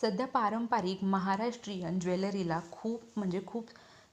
सध्या पारंपरिक महाराष्ट्रीयन ज्वेलरीला खूप म्हणजे खूप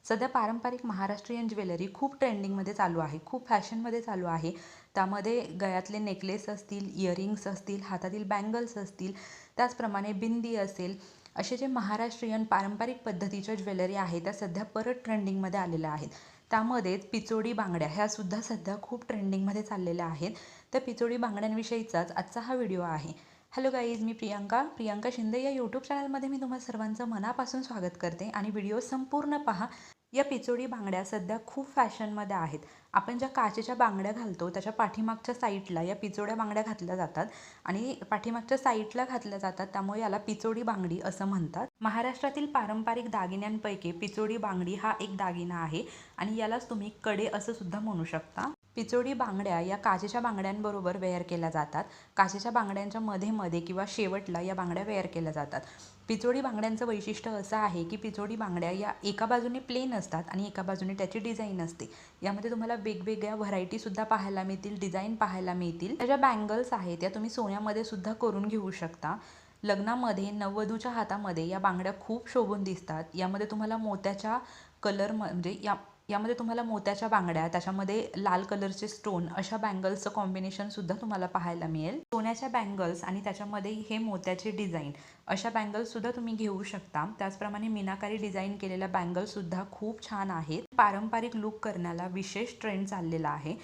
सध्या पारंपरिक महाराष्ट्रीयन ज्वेलरी खूप ट्रेंडिंगमध्ये चालू आहे खूप फॅशनमध्ये चालू आहे. त्यामध्ये गळ्यातले नेकलेस असतील इयरिंग्स असतील हातातील बँगल्स असतील त्याचप्रमाणे बिंदी असेल असे जे महाराष्ट्रीयन पारंपरिक पद्धतीच्या ज्वेलरी आहेत त्या सध्या परत ट्रेंडिंगमध्ये आलेल्या आहेत. त्यामध्येच पिचोडी बांगड्या ह्यासुद्धा सध्या खूप ट्रेंडिंगमध्ये चाललेल्या आहेत. त्या पिचोडी बांगड्यांविषयीचाच आजचा हा व्हिडिओ आहे. हॅलो गाईज मी प्रियांका. प्रियांका शिंदे या यूट्यूब चॅनलमध्ये मी तुम्हा सर्वांचं मनापासून स्वागत करते आणि व्हिडिओ संपूर्ण पहा. या पिचोडी बांगड्या सध्या खूप फॅशनमध्ये आहेत. आपण ज्या काचेच्या बांगड्या घालतो त्याच्या पाठीमागच्या साईडला या पिचोड्या बांगड्या घातल्या जातात आणि पाठीमागच्या साईडला घातल्या जातात त्यामुळे याला पिचोडी बांगडी असं म्हणतात. महाराष्ट्रातील पारंपरिक दागिन्यांपैकी पिचोडी बांगडी हा एक दागिना आहे आणि यालाच तुम्ही कडे असं सुद्धा म्हणू शकता. पिचोडी बांगड्या या काचेच्या बांगड्यांबरोबर वेअर केल्या जातात. काचेच्या बांगड्यांच्या मध्ये मध्ये किंवा शेवटला या बांगड्या वेअर केल्या जातात. पिचोडी बांगड्यांचं वैशिष्ट्य असं आहे की पिचोडी बांगड्या या एका बाजूने प्लेन असतात आणि एका बाजूने त्याची डिझाईन असते. यामध्ये तुम्हाला वेगवेगळ्या व्हरायटीसुद्धा पाहायला मिळतील डिझाईन पाहायला मिळतील. त्याच्या बँगल्स आहेत त्या तुम्ही सोन्यामध्ये सुद्धा करून घेऊ शकता. लग्नामध्ये नववधूच्या हातामध्ये या बांगड्या खूप शोभून दिसतात. यामध्ये तुम्हाला मोत्याच्या कलर म्हणजे या यामध्ये तुम्हाला मोत्याच्या बांगड्या त्याच्यामध्ये लाल कलरचे स्टोन अशा बँगल्सचं कॉम्बिनेशनसुद्धा तुम्हाला पाहायला मिळेल. सोन्याच्या बँगल्स आणि त्याच्यामध्ये हे मोत्याचे डिझाईन अशा बँगल्ससुद्धा तुम्ही घेऊ शकता. त्याचप्रमाणे मीनाकारी डिझाईन केलेल्या बँगल्ससुद्धा खूप छान आहेत. पारंपरिक लुक करण्याला विशेष ट्रेंड चाललेला आहे.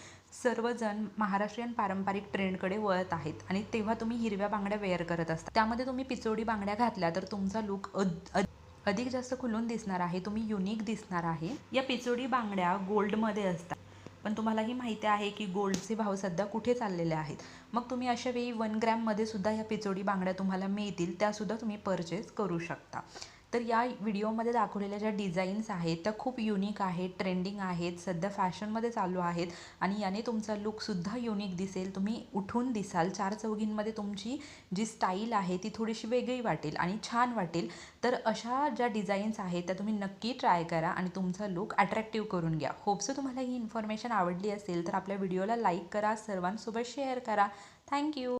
सर्वजण महाराष्ट्रीयन पारंपरिक ट्रेंडकडे वळत आहेत आणि तेव्हा तुम्ही हिरव्या बांगड्या वेअर करत असता. त्यामध्ये तुम्ही पिचोडी बांगड्या घातल्या तर तुमचा लुक अधिक जास्त खुलून दिसणार आहे तुम्ही युनिक दिसणार आहे. या पिचोडी बांगड्या गोल्डमध्ये असतात. पण तुम्हाला ही माहिती आहे की गोल्डचे भाव सध्या कुठे चाललेले आहेत. मग तुम्ही अशा वेळी वन ग्रॅममध्ये सुद्धा या पिचोडी बांगड्या तुम्हाला मिळतील त्यासुद्धा तुम्ही परचेस करू शकता. तर या व्हिडिओमध्ये दाखवलेल्या ज्या डिझाईन्स आहेत त्या खूप युनिक आहेत ट्रेंडिंग आहेत सध्या फॅशनमध्ये चालू आहेत आणि याने तुमचा लुकसुद्धा युनिक दिसेल. तुम्ही उठून दिसाल चार चौघींमध्ये तुमची जी स्टाईल आहे ती थोडीशी वेगळी वाटेल आणि छान वाटेल. तर अशा ज्या डिझाईन्स आहेत त्या तुम्ही नक्की ट्राय करा आणि तुमचा लुक अट्रॅक्टिव्ह करून घ्या. होपसो तुम्हाला ही इन्फॉर्मेशन आवडली असेल तर आपल्या व्हिडिओला लाईक करा सर्वांसोबत शेअर करा. थँक्यू